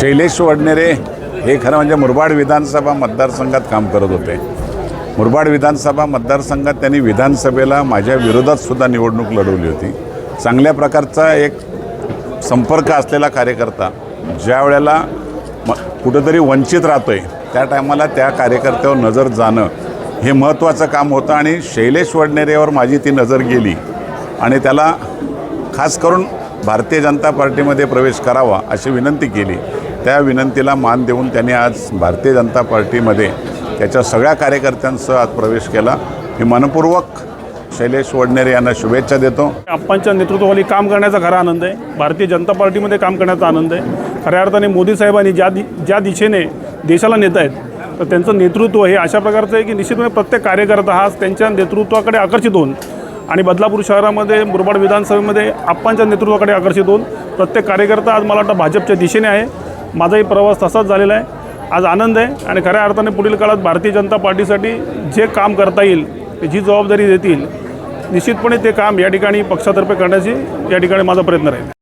शैलेश वडनेरे हे खरं म्हणजे मुरबाड विधानसभा मतदारसंघात काम करत होते. मुरबाड विधानसभा मतदारसंघात त्यांनी विधानसभेला माझ्या विरोधात सुद्धा निवडणूक लढवली होती. चांगल्या प्रकारचा एक संपर्क असलेला कार्यकर्ता ज्या वेळेला म कुठंतरी वंचित राहतो आहे त्या टायमाला त्या कार्यकर्त्यावर नजर जाणं हे महत्त्वाचं काम होतं आणि शैलेश वडनेरेवर माझी ती नजर गेली आणि त्याला खास करून भारतीय जनता पार्टीमध्ये प्रवेश करावा अशी विनंती केली. त्या विनंतीला मान देऊन त्यांनी आज भारतीय जनता पार्टीमध्ये त्याच्या सगळ्या कार्यकर्त्यांसह आज प्रवेश केला. मी मनपूर्वक शैलेश वडनेरे यांना शुभेच्छा देतो. आप्पांच्या नेतृत्वाखाली काम करण्याचा खरा आनंद आहे. भारतीय जनता पार्टीमध्ये काम करण्याचा आनंद आहे. खऱ्या अर्थाने मोदी साहेबांनी ज्या दि ज्या दिशेने देशाला नेत आहेत तर त्यांचं नेतृत्व हे अशा प्रकारचं आहे की निश्चितपणे प्रत्येक कार्यकर्ता हा त्यांच्या नेतृत्वाकडे आकर्षित होऊन आणि बदलापूर शहरामध्ये मुरबाड विधानसभेमध्ये आप्पांच्या नेतृत्वाकडे आकर्षित होऊन प्रत्येक कार्यकर्ता आज मला वाटतं भाजपच्या दिशेने आहे. माझाही प्रवास तसाच झालेला आहे. आज आनंद आहे आणि खऱ्या अर्थाने पुढील काळात भारतीय जनता पार्टीसाठी जे काम करता येईल जी जबाबदारी देतील निश्चितपणे ते काम या ठिकाणी पक्षातर्फे करण्याची या ठिकाणी माझा प्रयत्न राहील.